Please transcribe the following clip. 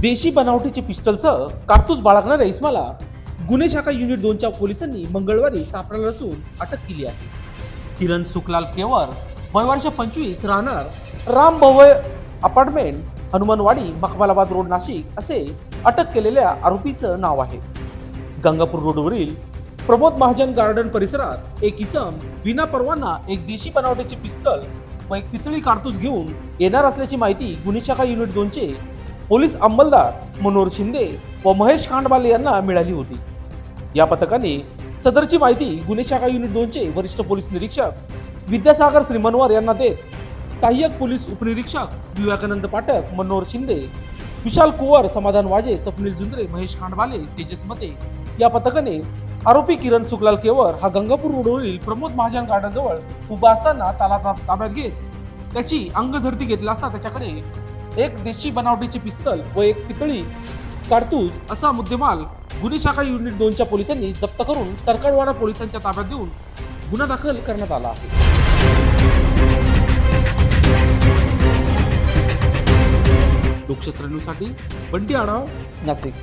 देशी बनावटीचे पिस्टलसह कारतूस बाळगणाऱ्या इस्माला गुन्हे शाखा युनिट दोनच्या पोलिसांनी मंगळवारी सापळा रचून अटक केली आहे. किरण सुखलाल केवर वय वर्ष पंचवीस राहणार राम भवय अपार्टमेंट हनुमानवाडी मखमालाबाद रोड नाशिक असे अटक केलेल्या आरोपीचं नाव आहे. गंगापूर रोडवरील प्रमोद महाजन गार्डन परिसरात एक इसम विना परवाना एक देशी बनावटीचे पिस्तल व एक पितळी कारतूस घेऊन येणार असल्याची माहिती गुन्हे शाखा युनिट दोनचे पोलीस अंमलदार मनोहर शिंदे व महेश खांडवाले यांना मिळाली होती. या पथकाने सदरची माहिती गुन्हे शाखा युनिट दोनचे वरिष्ठ पोलीस निरीक्षक विद्यासागर श्रीमनवार यांना देत सहाय्यक पोलीस उपनिरीक्षक विवेकानंद पाठक मनोहर शिंदे विशाल कुवर समाधान वाजे स्वप्नील जुंद्रे महेश खांडवाले तेजस मते या पथकाने आरोपी किरण सुखलाल केवर हा गंगापूर रोडवरील प्रमोद महाजन गार्डन जवळ उभा असताना ताला ताब्यात घेत त्याची अंगझडती घेतला असता त्याच्याकडे एक देशी बनावटीचे पिस्तल व एक पितळी कारतूस असा मुद्देमाल गुन्हे शाखा युनिट दोनच्या पोलिसांनी जप्त करून सरकारवाडा पोलिसांच्या ताब्यात देऊन गुन्हा दाखल करण्यात आला आहे. लोकशास्त्र न्यूजसाठी बंटी आढाव नाशिक.